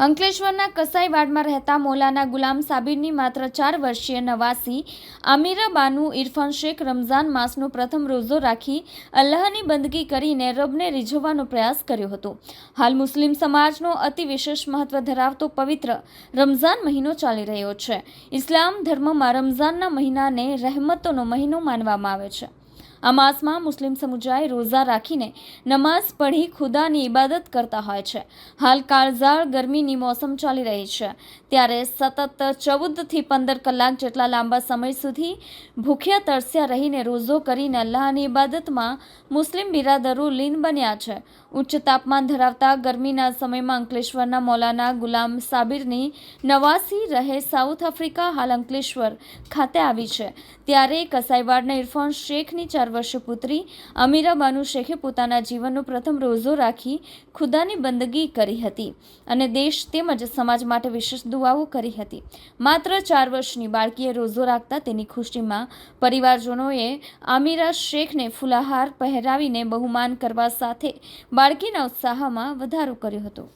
અંકલેશ્વરના કસાઈવાડમાં રહેતા મૌલાના ગુલામ સાબિરની માત્ર ચાર વર્ષીય નવાસી આમિરા બાનુ ઇરફાન શેખ રમઝાન માસનો પ્રથમ રોઝો રાખી અલ્લાહની બંદગી કરીને રબને રીઝવવાનો પ્રયાસ કર્યો હતો. હાલ મુસ્લિમ સમાજનો અતિ વિશેષ મહત્વ ધરાવતો પવિત્ર રમઝાન મહિનો ચાલી રહ્યો છે. ઇસ્લામ ધર્મમાં રમઝાનના મહિનાને રહેમતોનો મહિનો માનવામાં આવે છે. આ માસમાં મુસ્લિમ સમુદાય રોઝા રાખીને નમાઝ પઢી ખુદાની ઇબાદત કરતા હોય છે. હાલ કાળઝાળ ગરમીની મોસમ ચાલી રહી છે. ત્યારે સતત ચૌદથી પંદર કલાક જેટલા લાંબા સમય સુધી ભૂખ્યા તરસ્યા રહીને રોઝો કરીને અલ્લાહની ઇબાદતમાં મુસ્લિમ બિરાદરો લીન બન્યા છે. ઉચ્ચ તાપમાન ધરાવતા ગરમીના સમયમાં અંકલેશ્વરના મૌલાના ગુલામ સાબિરની નવાસી રહે સાઉથ આફ્રિકા હાલ અંકલેશ્વર ખાતે આવી છે. ત્યારે કસાઈવાડના ઇરફાન શેખની ચાર વર્ષીય પુત્રી અમીરા બાનુ શેખે પોતાના જીવનનો પ્રથમ રોઝો રાખી ખુદાની બંદગી કરી હતી અને દેશ તેમજ સમાજ માટે વિશેષ દુઆઓ કરી હતી. માત્ર ચાર વર્ષની બાળકીએ રોઝો રાખતા તેની ખુશીમાં પરિવારજનોએ આમિરા શેખને ફુલાહાર પહેરાવીને બહુમાન કરવા સાથે બાળકીના ઉત્સાહમાં વધારો કર્યો હતો.